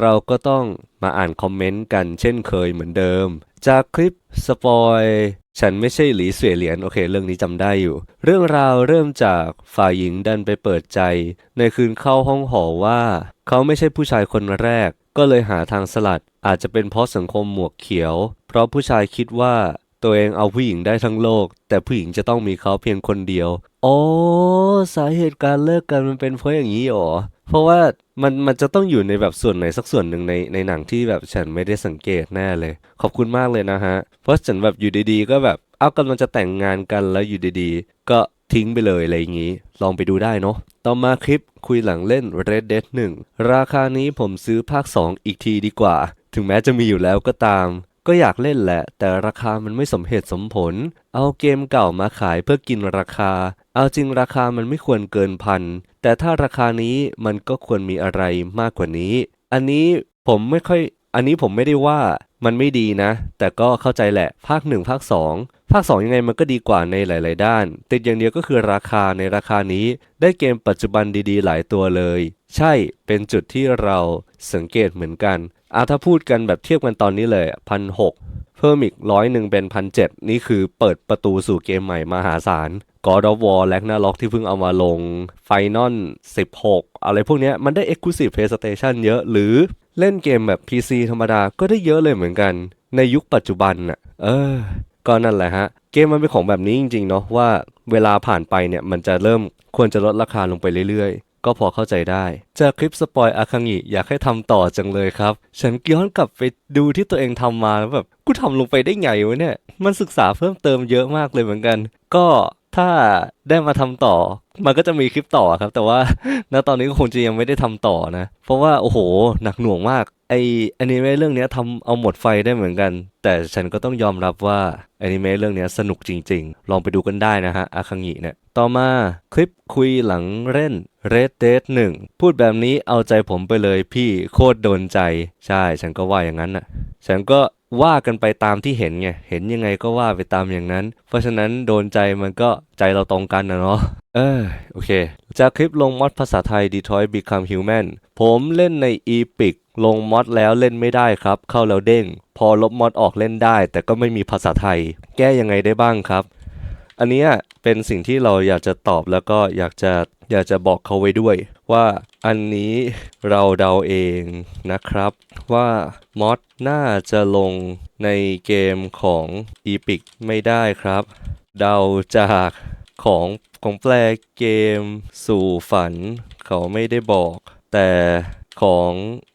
เราก็ต้องมาอ่านคอมเมนต์กันเช่นเคยเหมือนเดิม จากคลิปสปอยฉันไม่ใช่หลีเสวยเหรียญโอเค เรื่องนี้จำได้อยู่ เรื่องราวเริ่มจากฝ่ายหญิงดันไปเปิดใจ ในคืนเข้าห้องหอว่า เขาไม่ใช่ผู้ชายคนแรก ก็เลยหาทางสลัด อาจจะเป็นเพราะสังคมหมวกเขียว เพราะผู้ชายคิดว่าตัวเองเอาผู้หญิงได้ทั้งโลก แต่ผู้หญิงจะต้องมีเขาเพียงคนเดียวอ๋อสาเหตุการเลิกกันมันเป็นเพราะอย่างนี้หรอ เพราะว่ามันมันจะต้องอยู่ในแบบส่วนไหนสักส่วนหนึ่งในในหนังที่แบบฉันไม่ได้สังเกตแน่เลย ขอบคุณมากเลยนะฮะ เพราะฉันแบบอยู่ดีๆ ก็แบบเอากำลังจะแต่งงานกันแล้วอยู่ดีๆ ก็ทิ้งไปเลยอะไรอย่างนี้ ลองไปดูได้เนาะต่อมาคลิปคุยหลังเล่น Red Dead 1 ราคานี้ผมซื้อภาค 2 อีกทีดีกว่า ถึงแม้จะมีอยู่แล้วก็ตาม ก็อยากเล่นแหละ แต่ราคามันไม่สมเหตุสมผล เอาเกมเก่ามาขายเพื่อกินราคา เอาจริงราคามันไม่ควรเกินพัน แต่ถ้าราคานี้มันก็ควรมีอะไรมากกว่านี้ อันนี้ผมไม่ค่อย อันนี้ผมไม่ได้ว่ามันไม่ดีนะ แต่ก็เข้าใจแหละ ภาค 1 ภาค 2 ภาค 2 ยังไงมันก็ดีกว่าในหลาย ๆ ด้าน ติดอย่างเดียวก็คือราคาในราคานี้ได้เกมปัจจุบันดีๆ หลายตัวเลย ใช่ เป็นจุดที่เราสังเกตเหมือนกันอาถ้าพูดกันแบบเทียบกันตอนนี้เลยพันหกเพิ่มอีกร้อยหนึ่งเป็นพันเจ็ดนี่คือเปิดประตูสู่เกมใหม่มหาศาล God of War แลกนาล็อกที่เพิ่งเอามาลง Final 16 อะไรพวกนี้มันได้ Exclusive PlayStation เยอะ หรือเล่นเกมแบบ PC ธรรมดาก็ได้เยอะเลยเหมือนกัน ในยุคปัจจุบันน่ะเออ ก็นั่นแหละฮะ เกมมันเป็นของแบบนี้จริง ๆ เนาะว่าเวลาผ่านไปเนี่ยมันจะเริ่มควรจะลดราคาลงไปเรื่อยๆ ก็พอเข้าใจได้เจากคลิปสปอยอาคังิอยากให้ทำต่อจังเลยครับ ฉันย้อนกลับไปดูที่ตัวเองทำมาแล้วแบบกูทำลงไปได้ไงวะเนี่ย มันศึกษาเพิ่มเติมเยอะมากเลยเหมือนกัน ก็ ถ้าได้มาทำต่อ มันก็จะมีคลิปต่อครับ แต่ว่าณตอนนี้ก็คงจะยังไม่ได้ทำต่อนะ เพราะว่าโอ้โห หนักหน่วงมาก ไออนิเมะเรื่องนี้ทำเอาหมดไฟได้เหมือนกัน แต่ฉันก็ต้องยอมรับว่าอนิเมะเรื่องนี้สนุกจริง ๆ ลองไปดูกันได้นะฮะอาคังิเนี่ยต่อมาคลิปคุยหลังเล่น Red Dead 1 พูดแบบนี้เอาใจผมไปเลยพี่โคตรโดนใจ ใช่ฉันก็ว่าอย่างนั้นน่ะ ฉันก็ว่ากันไปตามที่เห็นไง เห็นยังไงก็ว่าไปตามอย่างนั้น เพราะฉะนั้นโดนใจมันก็ ใจเราตรงกันนะเนาะเออโอเค จากคลิปลงมอดภาษาไทย Detroit Become Human ผมเล่นใน Epic ลงมอดแล้วเล่นไม่ได้ครับ เข้าแล้วเด้ง พอลบมอดออกเล่นได้ แต่ก็ไม่มีภาษาไทย แก้ยังไงได้บ้างครับ อันนี้เป็นสิ่งที่เราอยากจะตอบแล้วก็อยากจะอยากจะบอกเขาไว้ด้วย ว่าอันนี้เราเดาเองนะครับ ว่ามอดน่าจะลงในเกมของ Epic ไม่ได้ครับ เดาจากของของแปลเกมสู่ฝัน เขาไม่ได้บอก แต่ของ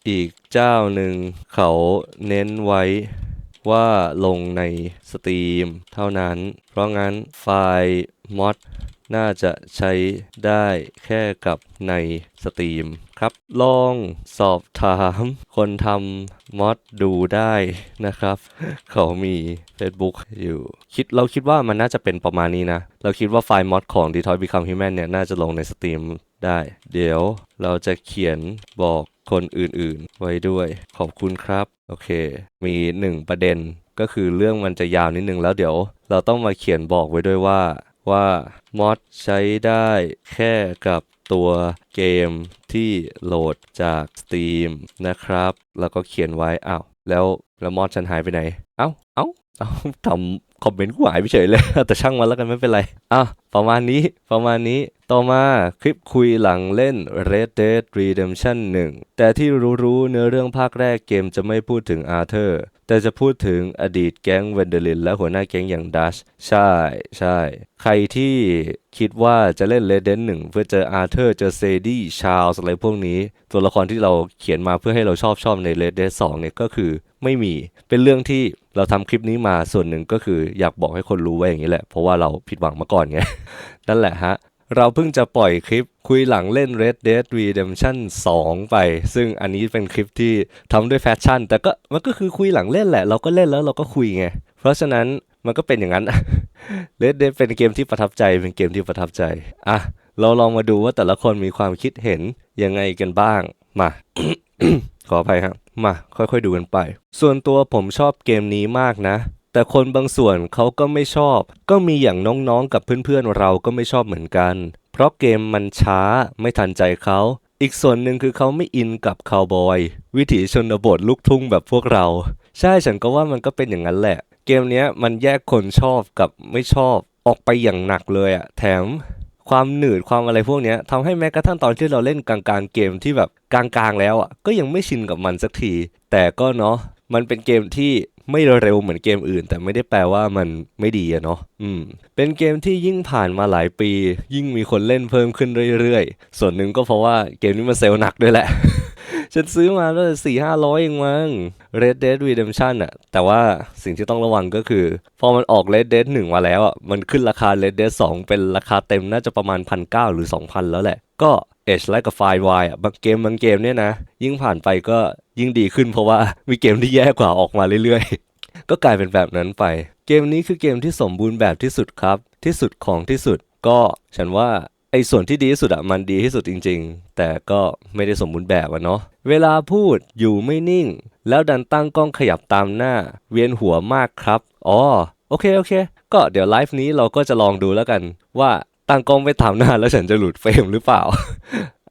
อีกเจ้าหนึ่ง เขาเน้นไว้ว่าลงในสตรีมเท่านั้น เพราะงั้นไฟล์มอด น่าจะใช้ได้แค่กับในสตรีมครับ ลองสอบถามคนทำมอดดูได้นะครับ เขามี Facebook อยู่ คิดเราคิดว่ามันน่าจะเป็นประมาณนี้นะ เราคิดว่าไฟล์มอดของ Detroit Become Human เนี่ย น่าจะลงในสตรีมได้ เดี๋ยวเราจะเขียนบอกคนอื่นๆ ไว้ด้วย ขอบคุณครับ โอเค มีหนึ่งประเด็นก็คือเรื่องมันจะยาวนิดนึงแล้วเดี๋ยว เราต้องมาเขียนบอกไว้ด้วยว่า ว่ามอดใช้ได้แค่กับตัวเกมที่โหลดจาก Steam นะครับ แล้วก็เขียนไว้อ้าวแล้วแล้วมอดฉันหายไปไหน เอ้า เอ้า เอ้าทำ คอมเมนต์กูหายไปเฉยเลย แต่ช่างมันแล้วกันไม่เป็นไร อะ ประมาณนี้ ประมาณนี้ ต่อมาคลิปคุยหลังเล่น Red Dead Redemption 1 แต่ที่รู้ๆเนื้อเรื่องภาคแรกเกมจะไม่พูดถึงอาร์เธอร์ แต่จะพูดถึงอดีตแก๊งเวนเดลินและหัวหน้าแก๊งอย่างดัช ใช่ ใช่ ใครที่คิดว่าจะเล่น Red Dead 1 เพื่อเจออาร์เธอร์ เจอเซดี้ชาลส์อะไรพวกนี้ ตัวละครที่เราเขียนมาเพื่อให้เราชอบชอบใน Red Dead 2 เนี่ยก็คือ ไม่มีเป็นเรื่องที่เราทำคลิปนี้มาส่วนหนึ่งก็คืออยากบอกให้คนรู้ไว้อย่างนี้แหละ เพราะว่าเราผิดหวังมาก่อนไง นั่นแหละฮะ เราเพิ่งจะปล่อยคลิปคุยหลังเล่น Red Dead Redemption 2 ไป ซึ่งอันนี้เป็นคลิปที่ทำด้วยแฟชั่น แต่ก็มันก็คือคุยหลังเล่นแหละ เราก็เล่นแล้วเราก็คุยไง เพราะฉะนั้นมันก็เป็นอย่างนั้น Red Dead เป็นเกมที่ประทับใจ เป็นเกมที่ประทับใจ อะ เราลองมาดูว่าแต่ละคนมีความคิดเห็นยังไงกันบ้าง มา ขออภัยครับ มาค่อยๆดูกันไป ส่วนตัวผมชอบเกมนี้มากนะ แต่คนบางส่วนเขาก็ไม่ชอบ ก็มีอย่างน้องๆกับเพื่อนๆเราก็ไม่ชอบเหมือนกัน เพราะเกมมันช้าไม่ทันใจเขาอีกส่วนหนึ่งคือเขาไม่อินกับคาวบอย วิถีชนบทลูกทุ่งแบบพวกเรา ใช่ฉันก็ว่ามันก็เป็นอย่างนั้นแหละ เกมเนี้ยมันแยกคนชอบกับไม่ชอบออกไปอย่างหนักเลยอะแถมความหนืดความอะไรพวกเนี้ยทำให้แม้กระทั่งตอนที่เราเล่นกลางๆเกมที่แบบ กลางๆแล้วอะก็ยังไม่ชินกับมันสักที แต่ก็เนาะมันเป็นเกมที่ไม่เร็วเหมือนเกมอื่น แต่ไม่ได้แปลว่ามันไม่ดีอะเนาะอืม เป็นเกมที่ยิ่งผ่านมาหลายปี ยิ่งมีคนเล่นเพิ่มขึ้นเรื่อยๆ ส่วนหนึ่งก็เพราะว่าเกมนี้มันเซลล์หนักด้วยแหละ ฉันซื้อมาแล้วสี่ห้าร้อยเองมั้ง Red Dead Redemption อะแต่ว่าสิ่งที่ต้องระวังก็คือ พอมันออก Red Dead 1 มาแล้วอะมันขึ้นราคา Red Dead 2 เป็นราคาเต็มน่าจะประมาณพันเหรือ2,000แล้วแหละ ก็ Edge Like a Firewire อะบางเกมบางเกมเนี่ยนะ ยิ่งผ่านไปก็ยิ่งดีขึ้นเพราะว่ามีเกมที่แย่กว่าออกมาเรื่อยๆ ก็กลายเป็นแบบนั้นไป เกมนี้คือเกมที่สมบูรณ์แบบที่สุดครับ ที่สุดของที่สุดก็ฉันว่าไอ้ส่วนที่ดีที่สุดอะมันดีที่สุดจริง ๆ แต่ก็ไม่ได้สมบูรณ์แบบอะเนาะเวลาพูดอยู่ไม่นิ่ง แล้วดันตั้งกล้องขยับตามหน้า เวียนหัวมากครับอ๋อโอเคโอเค ก็เดี๋ยวไลฟ์นี้เราก็จะลองดูแล้วกันว่า ตั้งกล้องไปตามหน้าแล้วฉันจะหลุดเฟรมหรือเปล่า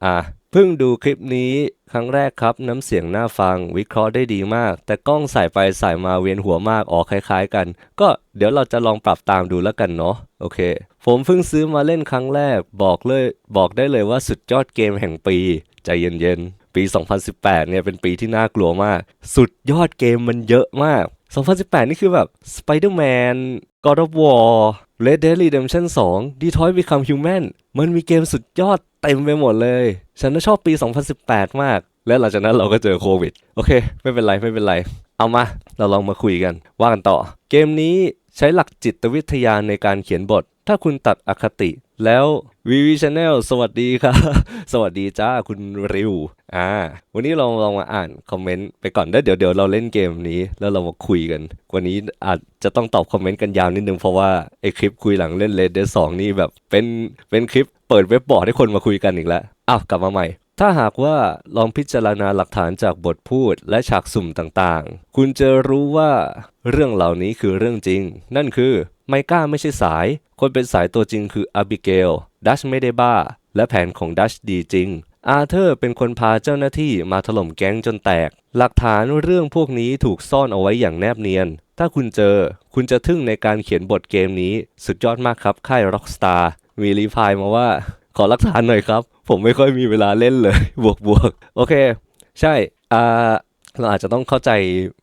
อะเพิ่งดูคลิปนี้ครั้งแรกครับ น้ำเสียงน่าฟังวิเคราะห์ได้ดีมาก แต่กล้องใส่ไปใส่มาเวียนหัวมากออกคล้าย ๆ กัน ก็เดี๋ยวเราจะลองปรับตามดูแล้วกันเนาะโอเค ผมเพิ่งซื้อมาเล่นครั้งแรกบอกเลยบอกได้เลยว่าสุดยอดเกมแห่งปีใจเย็นๆปี 2018 เนี่ยเป็นปีที่น่ากลัวมาก สุดยอดเกมมันเยอะมาก 2018 นี่คือแบบ Spider-Man God of War Red Dead Redemption 2 Detroit Become Human มันมีเกมสุดยอดเต็มไปหมดเลย ฉันน่ะชอบปี 2018 มาก และหลังจากนั้นเราก็เจอโควิด โอเค ไม่เป็นไร ไม่เป็นไร เอามา เราลองมาคุยกัน ว่ากันต่อ เกมนี้ ใช้หลักจิตวิทยาในการเขียนบท ถ้าคุณตัดอคติ แล้ววีวีชาแนลสวัสดีครับสวัสดีจ้าคุณริวอ่าวันนี้เราลองมาอ่านคอมเมนต์ไปก่อนแล้วเดี๋ยวเดี๋ยวเราเล่นเกมนี้ แล้วเรามาคุยกัน วันนี้อาจจะต้องตอบคอมเมนต์กันยาวนิดนึง เพราะว่าไอคลิปคุยหลังเล่น Red Dead 2นี่แบบเป็นเป็นคลิปเปิดเว็บบอร์ดให้คนมาคุยกันอีกแล้วอ้าวกลับมาใหม่ ถ้าหากว่าลองพิจารณาหลักฐานจากบทพูดและฉากสุ่มต่างๆ คุณจะรู้ว่าเรื่องเหล่านี้คือเรื่องจริง นั่นคือไมก้าไม่ใช่สาย คนเป็นสายตัวจริงคืออาบิเกล ดัชไม่ได้บ้า และแผนของดัชดีจริง อาเธอร์เป็นคนพาเจ้าหน้าที่มาถล่มแก๊งจนแตก หลักฐานเรื่องพวกนี้ถูกซ่อนเอาไว้อย่างแนบเนียน ถ้าคุณเจอ คุณจะทึ่งในการเขียนบทเกมนี้ สุดยอดมากครับค่าย Rockstar มีรีพายมาว่า ขอหลักฐานหน่อยครับ ผมไม่ค่อยมีเวลาเล่นเลย บวกบวกโอเค ใช่อ่าเราอาจจะต้องเข้าใจ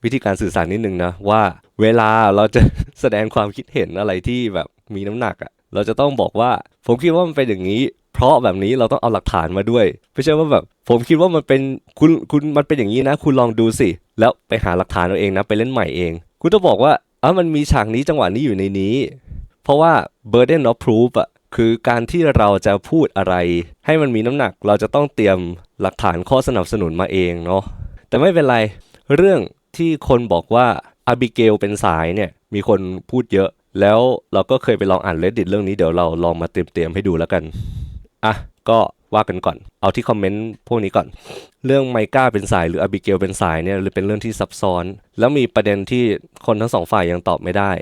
วิธีการสื่อสารนิดนึงนะ ว่าเวลาเราจะแสดงความคิดเห็นอะไรที่แบบมีน้ำหนักอะ่ะเราจะต้องบอกว่า ผมคิดว่ามันเป็นอย่างนี้ เพราะแบบนี้เราต้องเอาหลักฐานมาด้วยไม่ใช่ว่าแบบ ผมคิดว่ามันเป็นคุณคุณมันเป็นอย่างนี้นะ คุณลองดูสิ แล้วไปหาหลักฐานเอาเองนะไปเล่นใหม่เอง คุณต้องบอกว่าอะมันมีฉากนี้จังหวะนี้อยู่ในนี้ เพราะว่า burden of proof อะ คือการที่เราจะพูดอะไร ให้มันมีน้ำหนักเราจะต้องเตรียมหลักฐานข้อสนับสนุนมาเองเนาะแต่ไม่เป็นไร เรื่องที่คนบอกว่าอาบิเกลเป็นสายเนี่ยมีคนพูดเยอะ แล้วเราก็เคยไปลองอ่าน reddit เรื่องนี้เดี๋ยวเราลองมาเตรียมๆให้ดูแล้วกันอะก็ว่ากันก่อน เอาที่คอมเมนต์พวกนี้ก่อน เรื่องไมก้าเป็นสายหรืออาบิเกลเป็นสายเนี่ยเป็นเรื่องที่ซับซ้อน แล้วมีประเด็นที่คนทั้งสองฝ่ายยังตอบไม่ได้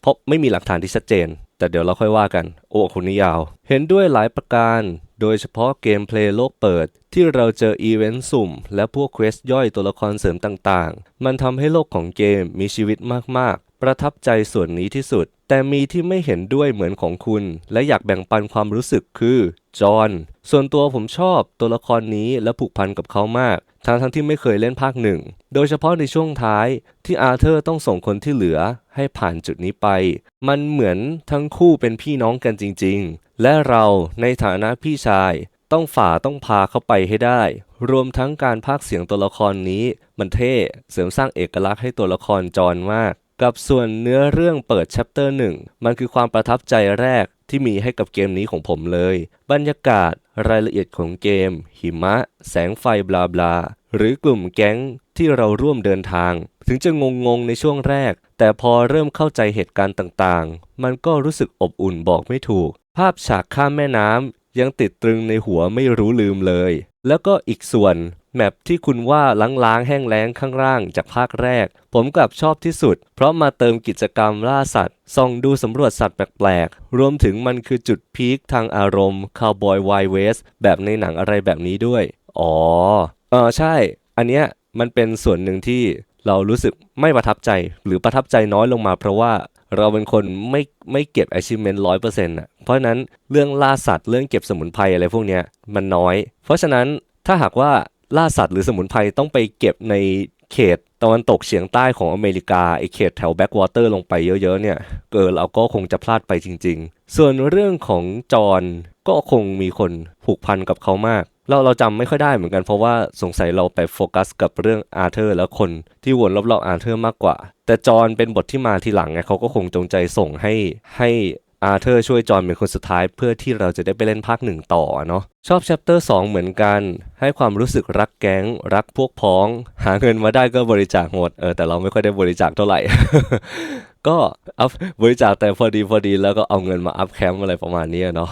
เพราะไม่มีหลักฐานที่ชัดเจน แต่เดี๋ยวเราค่อยว่ากัน โอ้คนนี้ยาว เห็นด้วยหลายประการ โดยเฉพาะเกมเพลย์โลกเปิด ที่เราเจออีเวนต์สุ่ม และพวกเควสย่อยตัวละครเสริมต่างๆ มันทำให้โลกของเกมมีชีวิตมากๆ ประทับใจส่วนนี้ที่สุด แต่มีที่ไม่เห็นด้วยเหมือนของคุณ และอยากแบ่งปันความรู้สึกคือจอห์นส่วนตัวผมชอบตัวละครนี้และผูกพันกับเขามาก ทั้งทั้งที่ไม่เคยเล่นภาคหนึ่ง โดยเฉพาะในช่วงท้ายที่อาเธอร์ต้องส่งคนที่เหลือให้ผ่านจุดนี้ไป มันเหมือนทั้งคู่เป็นพี่น้องกันจริง ๆ และเราในฐานะพี่ชาย ต้องฝ่าต้องพาเขาไปให้ได้ รวมทั้งการพากย์เสียงตัวละครนี้ มันเท่เสริมสร้างเอกลักษณ์ให้ตัวละครจอนมาก กับส่วนเนื้อเรื่องเปิด chapter 1มันคือความประทับใจแรกที่มีให้กับเกมนี้ของผมเลย บรรยากาศ รายละเอียดของเกม หิมะ แสงไฟบลาบลา หรือกลุ่มแก๊งที่เราร่วมเดินทาง ถึงจะงงงๆในช่วงแรก แต่พอเริ่มเข้าใจเหตุการณ์ต่างๆ มันก็รู้สึกอบอุ่นบอกไม่ถูก ภาพฉากข้ามแม่น้ำยังติดตรึงในหัวไม่รู้ลืมเลย แล้วก็อีกส่วนแมปที่คุณว่าล้างๆแห้งแล้งข้างล่างจากภาคแรก ผมกลับชอบที่สุด เพราะมาเติมกิจกรรมล่าสัตว์ส่องดูสำรวจสัตว์แปลกๆ รวมถึงมันคือจุดพีคทางอารมณ์คาวบอยไวเวสแบบในหนังอะไรแบบนี้ด้วย อ๋อ เออใช่ อันเนี้ยมันเป็นส่วนหนึ่งที่เรารู้สึกไม่ประทับใจหรือประทับใจน้อยลงมาเพราะว่าเราเป็นคนไม่ไม่เก็บ achievement ร้อยเปอร์เซ็นต์อะ ราะฉะนั้นเรื่องล่าสัตว์เรื่องเก็บสมุนไพรอะไรพวกเนี้ยมันน้อย เพราะฉะนั้นถ้าหากว่าล่าสัตว์หรือสมุนไพรต้องไปเก็บในเขตตะวันตกเฉียงใต้ของอเมริกาไอเขตแถวแบ็กวอเตอร์ลงไปเยอะๆเนี่ยเกิดเราก็คงจะพลาดไปจริง ๆ ส่วนเรื่องของจอห์นก็คงมีคนผูกพันกับเขามาก เราเราจำไม่ค่อยได้เหมือนกันเพราะว่าสงสัยเราไปโฟกัสกับเรื่องอาร์เธอร์แล้วคนที่วนรอบๆอาร์เธอร์มากกว่า แต่จอห์นเป็นบทที่มาทีหลังไงเขาก็คงจงใจส่งให้ให้ อาเธอร์ช่วยจอห์นเป็นคนสุดท้ายเพื่อที่เราจะได้ไปเล่นภาคหนึ่งต่อเนาะชอบแชปเตอร์2เหมือนกัน ให้ความรู้สึกรักแก๊ง รักพวกพ้อง หาเงินมาได้ก็บริจาคหมดเออแต่เราไม่ค่อยได้บริจาคเท่าไหร่ ก็อัพบริจาคแต่พอดีพอดีแล้วก็เอาเงินมาอัพแคมป์อะไรประมาณนี้เนาะ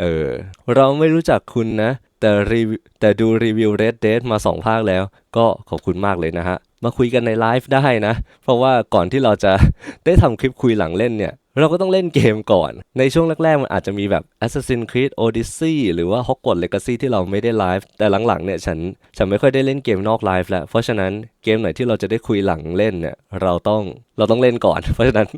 เออเราไม่รู้จักคุณนะ แต่รีแต่ดูรีวิว Red Dead มา 2 ภาคแล้ว ก็ขอบคุณมากเลยนะฮะ มาคุยกันในไลฟ์ได้นะ เพราะว่าก่อนที่เราจะได้ทำคลิปคุยหลังเล่นเนี่ย เราก็ต้องเล่นเกมก่อน ในช่วงแรกๆ มันอาจจะมีแบบ Assassin's Creed Odyssey หรือว่า Hogwarts Legacy ที่เราไม่ได้ไลฟ์แต่หลังๆเนี่ยฉันฉันไม่ค่อยได้เล่นเกมนอกไลฟ์แล้ว เพราะฉะนั้นเกมไหนที่เราจะได้คุยหลังเล่นเนี่ยเราต้องเราต้องเล่นก่อน เพราะฉะนั้น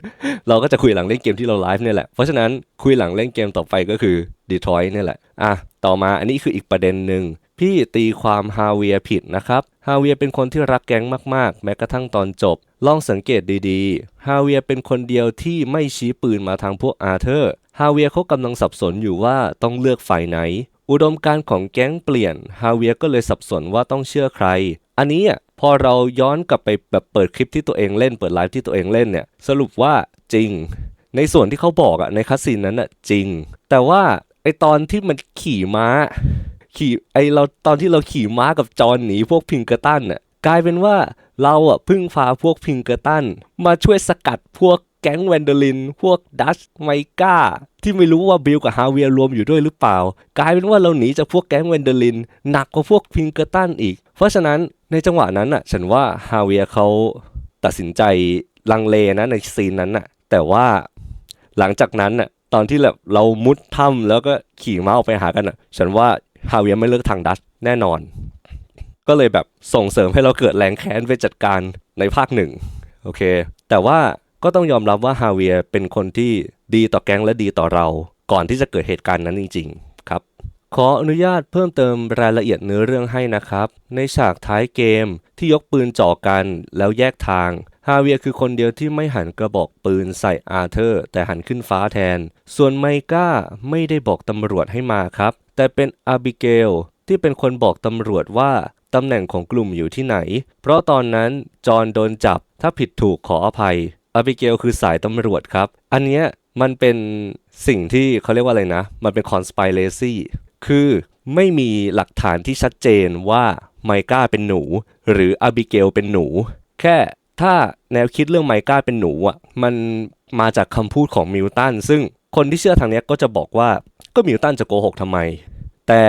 เราก็จะคุยหลังเล่นเกมที่เราไลฟ์เนี่ยแหละเพราะฉะนั้นคุยหลังเล่นเกมต่อไปก็คือ Detroit เนี่ยแหละอะต่อมาอันนี้คืออีกประเด็นหนึ่ง พี่ตีความฮาเวียผิดนะครับฮาเวียเป็นคนที่รักแก๊งมากๆ แม้กระทั่งตอนจบ ลองสังเกตดีๆ ฮาเวียเป็นคนเดียวที่ไม่ชี้ปืนมาทางพวกอาเธอร์ ฮาเวียเขากำลังสับสนอยู่ว่าต้องเลือกฝ่ายไหน อุดมการของแก๊งเปลี่ยน ฮาเวียก็เลยสับสนว่าต้องเชื่อใคร อันนี้อะพอเราย้อนกลับไปแบบเปิดคลิปที่ตัวเองเล่น เปิดไลฟ์ที่ตัวเองเล่นเนี่ย สรุปว่าจริง ในส่วนที่เขาบอกอะในคัสซีนนั้นอะจริง แต่ว่าไอตอนที่มันขี่ม้า ขี่ไอเราตอนที่เราขี่ม้ากับจอนหนีพวกพิงเกอร์ตันน่ะกลายเป็นว่าเราอะพึ่งพาพวกพิงเกอร์ตันมาช่วยสกัดพวกแก๊งแวนเดอลิน พวกดัชไมก้า ที่ไม่รู้ว่าบิลกับฮาเวียรวมอยู่ด้วยหรือเปล่า กลายเป็นว่าเราหนีจากพวกแก๊งแวนเดอลิน หนักกว่าพวกพิงเกอร์ตันอีก เพราะฉะนั้นในจังหวะนั้นอะ ฉันว่าฮาเวียเขาตัดสินใจลังเลนะในซีนนั้นน่ะ แต่ว่าหลังจากนั้นน่ะตอนที่แบบเรามุดถ้ำแล้วก็ขี่ม้าออกไปหากันน่ะ ฉันว่า ฮาเวียไม่เลือกทางดัชแน่นอน ก็เลยแบบส่งเสริมให้เราเกิดแรงแค้นไปจัดการในภาคหนึ่งโอเค แต่ว่าก็ต้องยอมรับว่าฮาเวียเป็นคนที่ดีต่อแก๊งและดีต่อเรา ก่อนที่จะเกิดเหตุการณ์นั้นจริง ๆ ครับขออนุญาตเพิ่มเติมรายละเอียดเนื้อเรื่องให้นะครับ ในฉากท้ายเกมที่ยกปืนจ่อกันแล้วแยกทาง ฮาเวียคือคนเดียวที่ไม่หันกระบอกปืนใส่อาเธอร์ แต่หันขึ้นฟ้าแทน ส่วนไมก้าไม่ได้บอกตำรวจให้มาครับ แต่เป็นอาบิเกลที่เป็นคนบอกตำรวจว่าตำแหน่งของกลุ่มอยู่ที่ไหน เพราะตอนนั้นจอห์นโดนจับถ้าผิดถูกขออภัยอาบิเกลคือสายตำรวจครับ อันเนี้ยมันเป็นสิ่งที่เขาเรียกว่าอะไรนะ มันเป็น conspiracy คือไม่มีหลักฐานที่ชัดเจนว่าไมก้าเป็นหนู หรืออาบิเกลเป็นหนู แค่ถ้าแนวคิดเรื่องไมก้าเป็นหนูอะมันมาจากคำพูดของมิลตันซึ่งคนที่เชื่อทางเนี้ยก็จะบอกว่าก็มิลตันจะโกหกทำไม แต่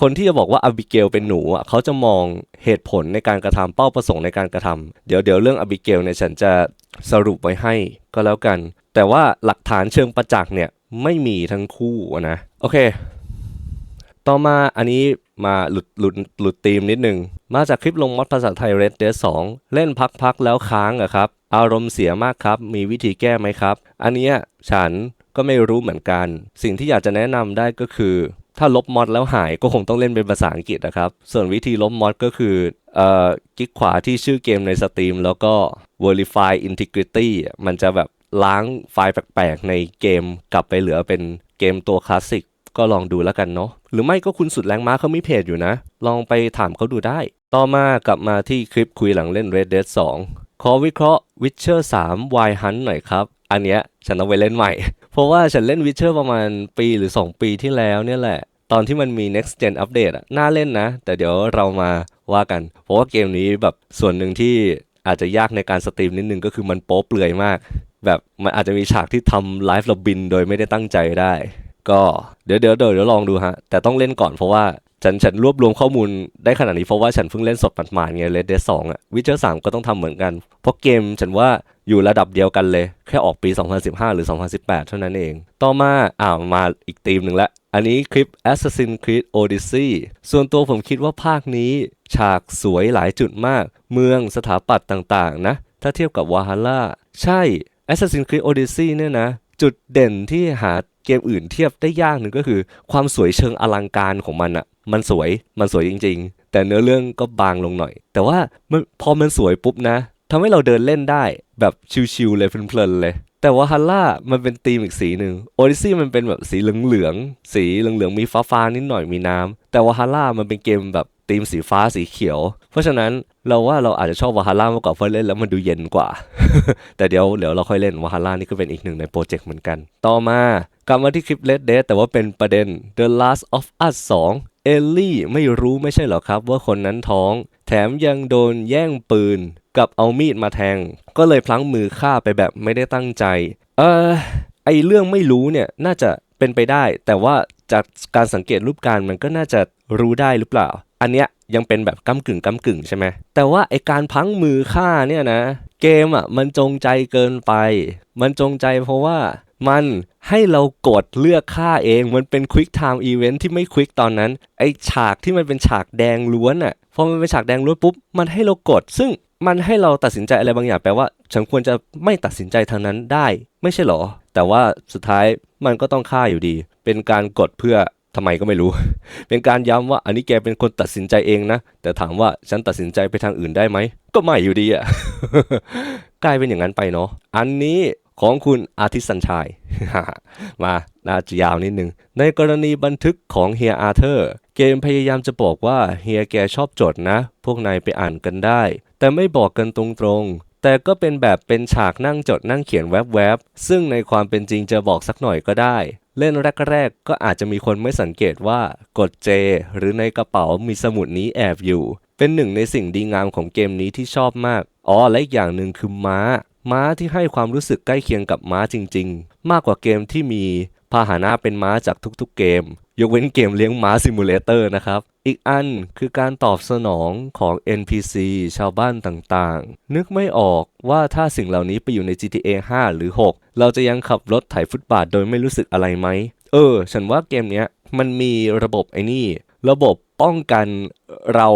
คนที่จะบอกว่าอาบิเกลเป็นหนูอะเขาจะมองเหตุผลในการกระทำเป้าประสงค์ในการกระทำเดี๋ยวเดี๋ยวเรื่องอาบิเกลเนี่ยฉันจะสรุปไว้ให้ก็แล้วกัน แต่ว่าหลักฐานเชิงประจักษ์เนี่ยไม่มีทั้งคู่นะโอเค ต่อมาอันนี้มาหลุดหลุดหลุดธีมนิดนึง มาจากคลิปลงมอดภาษาไทย Red Dead 2 เล่นพักๆแล้วค้างอะครับ อารมณ์เสียมากครับ มีวิธีแก้ไหมครับ อันนี้ฉันก็ไม่รู้เหมือนกัน สิ่งที่อยากจะแนะนำได้ก็คือถ้าลบมอดแล้วหายก็คงต้องเล่นเป็นภาษาอังกฤษนะครับ ส่วนวิธีลบมอดก็คือเอ่อคลิกขวาที่ชื่อเกมในสตรีมแล้วก็ verify integrity มันจะแบบล้างไฟล์แปลกๆในเกมกลับไปเหลือเป็นเกมตัวคลาสสิกก็ลองดูแล้วกันเนาะหรือไม่ก็คุณสุดแรงม้าเขามีเพจอยู่นะ ลองไปถามเขาดูได้ ต่อมากลับมาที่คลิปคุยหลังเล่น Red Dead 2 ขอวิเคราะห์ Witcher 3 Wild Hunt หน่อยครับ อันเนี้ยฉันเอาไปเล่นใหม่ ราะว่าฉันเล่น Witcher ประมาณปีหรือ 2 ปีที่แล้วเนี่ยแหละ ตอนที่มันมี next gen update อะน่าเล่นนะ แต่เดี๋ยวเรามาว่ากัน เพราะว่าเกมนี้แบบส่วนหนึ่งที่อาจจะยากในการสตรีมนิดนึงก็คือมันโป๊เปลือยมาก แบบมันอาจจะมีฉากที่ทำไลฟ์ระบินโดยไม่ได้ตั้งใจได้ ก็เดี๋ยวเดี๋ยวเดี๋ยวลองดูฮะ แต่ต้องเล่นก่อนเพราะว่าฉันฉันรวบรวมข้อมูลได้ขนาดนี้เพราะว่าฉันเพิ่งเล่นสดหมาดๆไง Red Dead 2อะ Witcher 3ก็ต้องทำเหมือนกัน เพราะเกมฉันว่าอยู่ระดับเดียวกันเลย แค่ออกปี 2015 หรือ 2018 เท่านั้นเอง ต่อมาอ่ามาอีกธีมหนึ่งละ อันนี้คลิป Assassin's Creed Odyssey ส่วนตัวผมคิดว่าภาคนี้ ฉากสวยหลายจุดมาก เมืองสถาปัตย์ต่างๆ นะ ถ้าเทียบกับวาฮาร่าใช่ Assassin's Creed Odyssey เนี่ยนะ จุดเด่นที่หาเกมอื่นเทียบได้ยากหนึ่งก็คือ ความสวยเชิงอลังการของมันอะมันสวยมันสวยจริง ๆ แต่เนื้อเรื่องก็บางลงหน่อย แต่ว่าพอมันสวยปุ๊บนะทำให้เราเดินเล่นได้แบบชิวๆเลยเพลินๆเลยแต่ว่าฮัลล่ามันเป็นธีมอีกสีหนึ่งโอดิซี่มันเป็นแบบสีเหลืองๆ สีเหลืองๆ มีฟ้าๆ นิดหน่อยมีน้ำแต่ว่าฮัลล่ามันเป็นเกมแบบ ธีมสีฟ้าสีเขียว เพราะฉะนั้นเราว่าเราอาจจะชอบวาฮาร่ามากกว่าเพราะเล่นแล้วมันดูเย็นกว่า แต่เดี๋ยวเดี๋ยวเราค่อยเล่นวาฮาร่านี่ก็เป็นอีกหนึ่งในโปรเจกต์เหมือนกัน ต่อมากลับมาที่คลิป Red Dead แต่ว่าเป็นประเด็น The Last of Us 2 เอลลี่ไม่รู้ไม่ใช่หรอครับว่าคนนั้นท้อง แถมยังโดนแย่งปืนกับเอามีดมาแทง ก็เลยพลั้งมือฆ่าไปแบบไม่ได้ตั้งใจ เออไอเรื่องไม่รู้เนี่ยน่าจะเป็นไปได้ แต่ว่าจากการสังเกตรูปการมันก็น่าจะรู้ได้หรือเปล่า อันเนี้ยยังเป็นแบบก้ากึ่งก้ากึ่งใช่ไหมแต่ว่าไอการพังมือฆ่าเนี่ยนะ เกมอะมันจงใจเกินไป มันจงใจเพราะว่ามันให้เรากดเลือกฆ่าเองมันเป็น Quick Time Event ที่ไม่ Quick ตอนนั้น ไอฉากที่มันเป็นฉากแดงล้วนอะพอมันเป็นฉากแดงล้วนปุ๊บ มันให้เรากด ซึ่งมันให้เราตัดสินใจอะไรบางอย่างแปลว่า ฉันควรจะไม่ตัดสินใจทางนั้นได้ ไม่ใช่หรอ แต่ว่าสุดท้ายมันก็ต้องฆ่าอยู่ดี เป็นการกดเพื่อ ทำไมก็ไม่รู้ เป็นการย้ำว่าอันนี้แกเป็นคนตัดสินใจเองนะ แต่ถามว่าฉันตัดสินใจไปทางอื่นได้ไหม ก็ไม่อยู่ดีอะกลายเป็นอย่างนั้นไปเนาะ อันนี้ของคุณอาทิตย์สัญชัย มาน่าจะยาวนิดนึง ในกรณีบันทึกของเฮียอาเธอร์ เกมพยายามจะบอกว่าเฮียแกชอบจดนะ พวกนายไปอ่านกันได้ แต่ไม่บอกกันตรงๆ แต่ก็เป็นแบบเป็นฉากนั่งจดนั่งเขียนแวบๆ ซึ่งในความเป็นจริงจะบอกสักหน่อยก็ได้ เล่นแรกๆ ก็อาจจะมีคนไม่สังเกตว่ากดเจ หรือในกระเป๋ามีสมุดนี้แอบอยู่ เป็นหนึ่งในสิ่งดีงามของเกมนี้ที่ชอบมาก อ๋อ และอีกอย่างหนึ่งคือม้า ม้าที่ให้ความรู้สึกใกล้เคียงกับม้าจริง ๆ มากกว่าเกมที่มีพาหนะเป็นม้าจากทุกๆเกม ยกเว้นเกมเลี้ยงม้าซิมูเลเตอร์นะครับ อีกอันคือการตอบสนองของ NPC ชาวบ้านต่างๆ นึกไม่ออกว่าถ้าสิ่งเหล่านี้ไปอยู่ใน GTA 5 หรือ 6 เราจะยังขับรถไถฟุตบาทโดยไม่รู้สึกอะไรไหม เออ ฉันว่าเกมเนี้ยมันมีระบบไอ้นี่ ระบบป้องกันเรา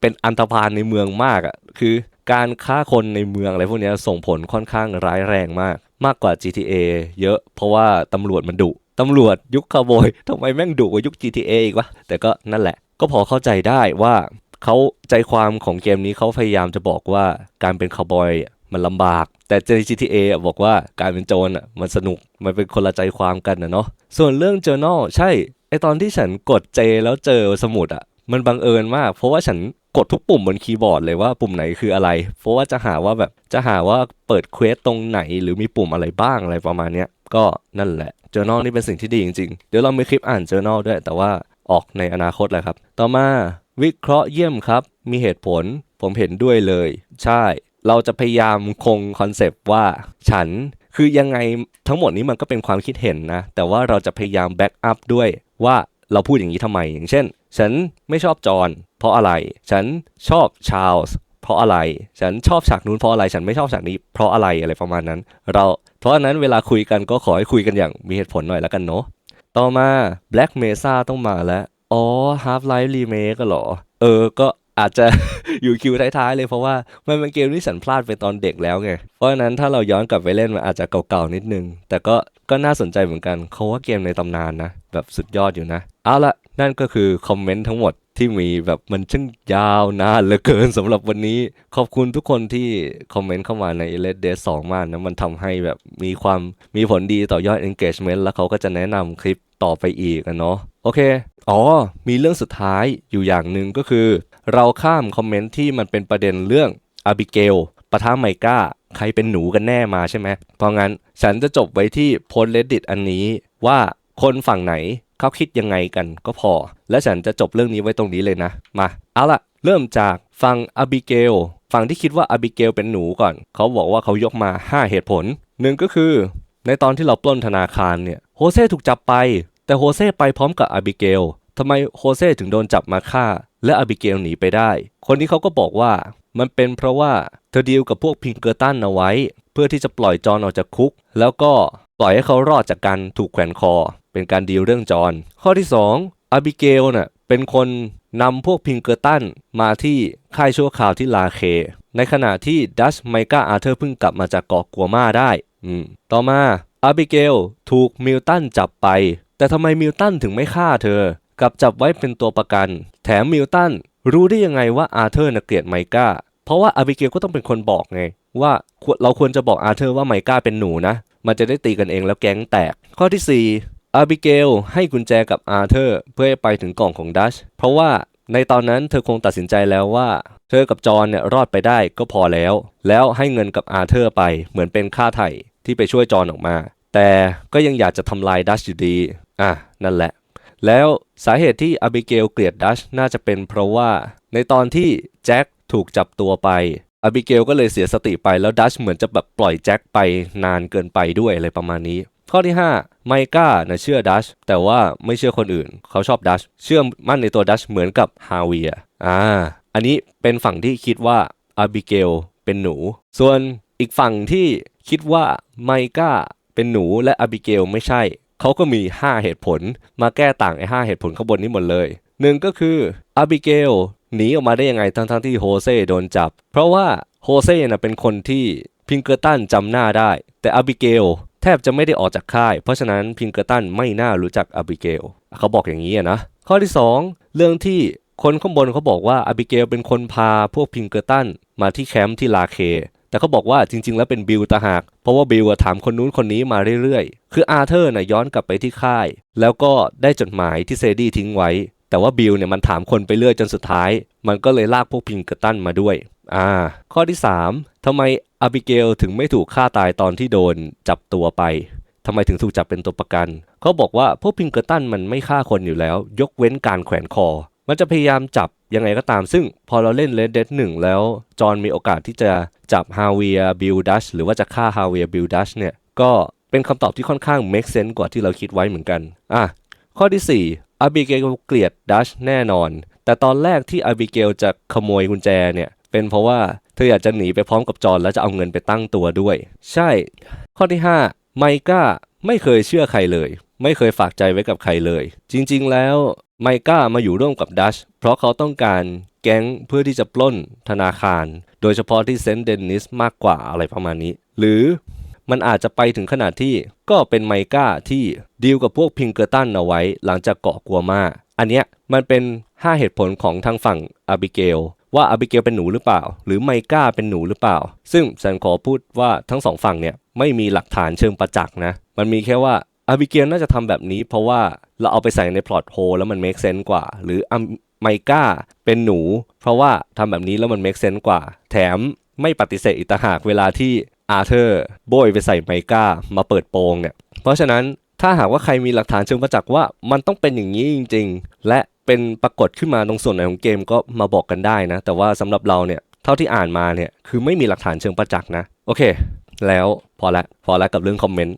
เป็นอันธพาลในเมืองมากอะ่ะ คือการฆ่าคนในเมืองอะไรพวกนี้ส่งผลค่อนข้างร้ายแรงมาก มากกว่า GTA เยอะเพราะว่าตำรวจมันดุ ตำรวจยุคคาวบอยทำไมแม่งดุกว่ายุค GTA อีกวะ แต่ก็นั่นแหละ ก็พอเข้าใจได้ว่าเขาใจความของเกมนี้เขาพยายามจะบอกว่าการเป็นคาวบอยมันลำบาก แต่ใน GTA บอกว่าการเป็นโจรอะมันสนุก มันเป็นคนละใจความกันนะเนาะ ส่วนเรื่อง journal ใช่ ไอตอนที่ฉันกดเจแล้วเจอสมุดอะ มันบังเอิญมาก เพราะว่าฉันกดทุกปุ่มบนคีย์บอร์ดเลยว่าปุ่มไหนคืออะไร เพราะว่าจะหาว่าแบบจะหาว่าเปิดเควสตรงไหนหรือมีปุ่มอะไรบ้างอะไรประมาณเนี้ย ก็นั่นแหละ journal นี่เป็นสิ่งที่ดีจริงๆ เดี๋ยวเรามีคลิปอ่าน journal ด้วย แต่ว่าออกในอนาคตแหละครับ ต่อมาวิเคราะห์เยี่ยมครับ มีเหตุผล ผมเห็นด้วยเลย ใช่ เราจะพยายามคงคอนเซปต์ว่า ฉันคือยังไงทั้งหมดนี้มันก็เป็นความคิดเห็นนะ แต่ว่าเราจะพยายามแบ็กอัพด้วยว่าเราพูดอย่างนี้ทำไม อย่างเช่น ฉันไม่ชอบจอห์นเพราะอะไร ฉันชอบชาร์ลส์เราะอะไร ฉันชอบฉากนู้นเพราะอะไร ฉันไม่ชอบฉากนี้เพราะอะไรอะไรประมาณนั้น เราเพราะฉะนั้นเวลาคุยกันก็ขอให้คุยกันอย่างมีเหตุผลหน่อยแล้วกันเนาะ ต่อมา Black Mesa ต้องมาแล้ว อ๋อ Half Life Remake ก็เหรอ เออ ก็อาจจะอยู่คิวท้ายๆเลยเพราะว่ามันเป็นเกมที่ฉันพลาดไปตอนเด็กแล้วไง เพราะฉะนั้นถ้าเราย้อนกลับไปเล่นมันอาจจะเก่าๆนิดนึง แต่ก็ก็น่าสนใจเหมือนกันเขาว่าเกมในตำนานนะ แบบสุดยอดอยู่นะ เอาละ นั่นก็คือคอมเมนต์ทั้งหมดที่มีแบบมันช่างยาวนานเหลือเกินสำหรับวันนี้ ขอบคุณทุกคนที่คอมเมนต์เข้ามาใน Red Dead 2มากนะมันทำให้แบบมีความมีผลดีต่อยอด engagement แล้วเขาก็จะแนะนำคลิปต่อไปอีกอะเนาะโอเค อ๋อ มีเรื่องสุดท้ายอยู่อย่างหนึ่งก็คือ เราข้ามคอมเมนต์ที่มันเป็นประเด็นเรื่องอาบิเกลปะทะไมก้า ใครเป็นหนูกันแน่มาใช่ไหมเพราะงั้นฉันจะจบไว้ที่โพสเลดดิตอันนี้ว่าคนฝั่งไหน เขาคิดยังไงกันก็พอ และฉันจะจบเรื่องนี้ไว้ตรงนี้เลยนะ มา เอาล่ะเริ่มจากฝั่งอาบิเกลฝั่งที่คิดว่าอบิเกลเป็นหนูก่อน เขาบอกว่าเขายกมา 5 เหตุผลหนึ่งก็คือ ในตอนที่เราปล้นธนาคารเนี่ยโฮเซ่ถูกจับไป แต่โฮเซ่ไปพร้อมกับอบิเกลทำไมโฮเซ่ถึงโดนจับมาฆ่า และอบิเกลหนีไปได้ คนนี้เขาก็บอกว่ามันเป็นเพราะว่าเธอดีลกับพวกพิงเกอร์ตันเอาไว้ เพื่อที่จะปล่อยจอนออกจากคุก แล้วก็ปล่อยให้เขารอดจากการถูกแขวนคอ เป็นการดีลเรื่องจอนข้อที่ 2 อาบิเกลน่ะเป็นคนนำพวกพิงเกอร์ตันมาที่ค่ายชั่วคราวที่ลาเค ในขณะที่ดัชไมกาอาเธอร์เพิ่งกลับมาจากเกาะกัวมาได้อืมต่อมาอาบิเกลถูกมิลตันจับไป แต่ทำไมมิลตันถึงไม่ฆ่าเธอ กลับจับไว้เป็นตัวประกัน แถมมิลตันรู้ได้ยังไงว่าอาเธอร์น่ะเกลียดไมกาเพราะว่าอาบิเกลก็ต้องเป็นคนบอกไง ว่าเราควรจะบอกอาเธอร์ว่าไมกาเป็นหนูนะ มันจะได้ตีกันเองแล้วแก๊งแตก ข้อที่ 4 อาบิเกลให้กุญแจกับอาเธอร์เพื่อให้ไปถึงกล่องของดัช เพราะว่าในตอนนั้นเธอคงตัดสินใจแล้วว่า เธอกับจอห์นเนี่ยรอดไปได้ก็พอแล้ว แล้วให้เงินกับอาเธอร์ไปเหมือนเป็นค่าไถ่ที่ไปช่วยจอห์นออกมา แต่ก็ยังอยากจะทำลายดัชอยู่ดี อะ นั่นแหละ แล้วสาเหตุที่อาบิเกลเกลียดดัชน่าจะเป็นเพราะว่าในตอนที่แจ็คถูกจับตัวไปอาบิเกลก็เลยเสียสติไปแล้วดัชเหมือนจะแบบปล่อยแจ็คไปนานเกินไปด้วยอะไรประมาณนี้ ข้อที่ 5 ไมก้านะเชื่อดัชแต่ว่าไม่เชื่อคนอื่น เขาชอบดัชเชื่อมั่นในตัวดัชเหมือนกับฮาเวียอ่าอันนี้เป็นฝั่งที่คิดว่าอาบิเกลเป็นหนู ส่วนอีกฝั่งที่คิดว่าไมก้าเป็นหนูและอาบิเกลไม่ใช่ เขาก็มี 5 เหตุผล มาแก้ต่างไอ้5เหตุผลข้างบนนี้หมดเลยหนึ่งก็คืออาบิเกลหนีออกมาได้ยังไงทั้งๆที่โฮเซ่โดนจับ เพราะว่าโฮเซ่น่ะเป็นคนที่พิงเกอร์ตันจำหน้าได้ แต่อาบิเกล แทบจะไม่ได้ออกจากค่าย เพราะฉะนั้นพิงเกอร์ตันไม่น่ารู้จักอาบิเกล เขาบอกอย่างนี้นะ ข้อที่ 2 เรื่องที่คนข้างบนเขาบอกว่าอาบิเกลเป็นคนพาพวกพิงเกอร์ตันมาที่แคมป์ที่ลาเค แต่เขาบอกว่าจริง ๆ แล้วเป็นบิลตาหาก เพราะว่าบิลถามคนนู้นคนนี้มาเรื่อยๆ คืออาเธอร์นะย้อนกลับไปที่ค่าย แล้วก็ได้จดหมายที่เซดี้ทิ้งไว้ แต่ว่าบิลเนี่ยมันถามคนไปเรื่อยจนสุดท้าย มันก็เลยลากพวกพิงเกอร์ตันมาด้วยอ่าข้อที่ 3ทำไมอาบิเกลถึงไม่ถูกฆ่าตายตอนที่โดนจับตัวไปทำไมถึงถูกจับเป็นตัวประกัน เขาบอกว่าพวกพิงเกอร์ตันมันไม่ฆ่าคนอยู่แล้ว ยกเว้นการแขวนคอ มันจะพยายามจับยังไงก็ตาม ซึ่งพอเราเล่น Red Dead 1แล้ว จอห์นมีโอกาสที่จะจับฮาเวียบิลดัชหรือว่าจะฆ่าฮาเวียบิลดัชเนี่ย ก็เป็นคำตอบที่ค่อนข้าง make sense กว่าที่เราคิดไว้เหมือนกัน อะ ข้อที่ 4 อาบิเกลเกลียดดัชแน่นอน แต่ตอนแรกที่อาบิเกลจะขโมยกุญแจเนี่ยเป็นเพราะว่าเธออยากจะหนีไปพร้อมกับจอนแล้วจะเอาเงินไปตั้งตัวด้วย ใช่ ข้อที่ 5 ไมก้าไม่เคยเชื่อใครเลย ไม่เคยฝากใจไว้กับใครเลย จริง ๆ แล้วไมก้ามาอยู่ร่วมกับดัชเพราะเขาต้องการแก๊งเพื่อที่จะปล้นธนาคาร โดยเฉพาะที่เซนต์เดนนิสมากกว่าอะไรประมาณนี้ หรือ มันอาจจะไปถึงขนาดที่ก็เป็นไมก้าที่ดีลกับพวกพิงเกอร์ตันเอาไว้หลังจากเกาะกัวมา อันเนี้ยมันเป็น 5 เหตุผลของทางฝั่งอาบิเกลว่าอาบิเกลเป็นหนูหรือเปล่า หรือไมก้าเป็นหนูหรือเปล่า ซึ่งฉันขอพูดว่าทั้งสองฝั่งเนี่ยไม่มีหลักฐานเชิงประจักษ์นะ มันมีแค่ว่าอาบิเกลน่าจะทำแบบนี้เพราะว่าเราเอาไปใส่ในพล็อตโฮแล้วมัน make sense กว่า หรือไมก้าเป็นหนู เพราะว่าทำแบบนี้แล้วมัน make sense กว่า แถมไม่ปฏิเสธอีกต่างหากเวลาที่ อาเธอร์โบยไปใส่ไมก้ามาเปิดโปงเนี่ย เพราะฉะนั้นถ้าหากว่าใครมีหลักฐานเชิงประจักษ์ว่ามันต้องเป็นอย่างนี้จริง ๆ และเป็นปรากฏขึ้นมาตรงส่วนไหนของเกมก็มาบอกกันได้นะ แต่ว่าสำหรับเราเนี่ยเท่าที่อ่านมาเนี่ยคือไม่มีหลักฐานเชิงประจักษ์นะ โอเค แล้วพอละพอละกับเรื่องคอมเมนต์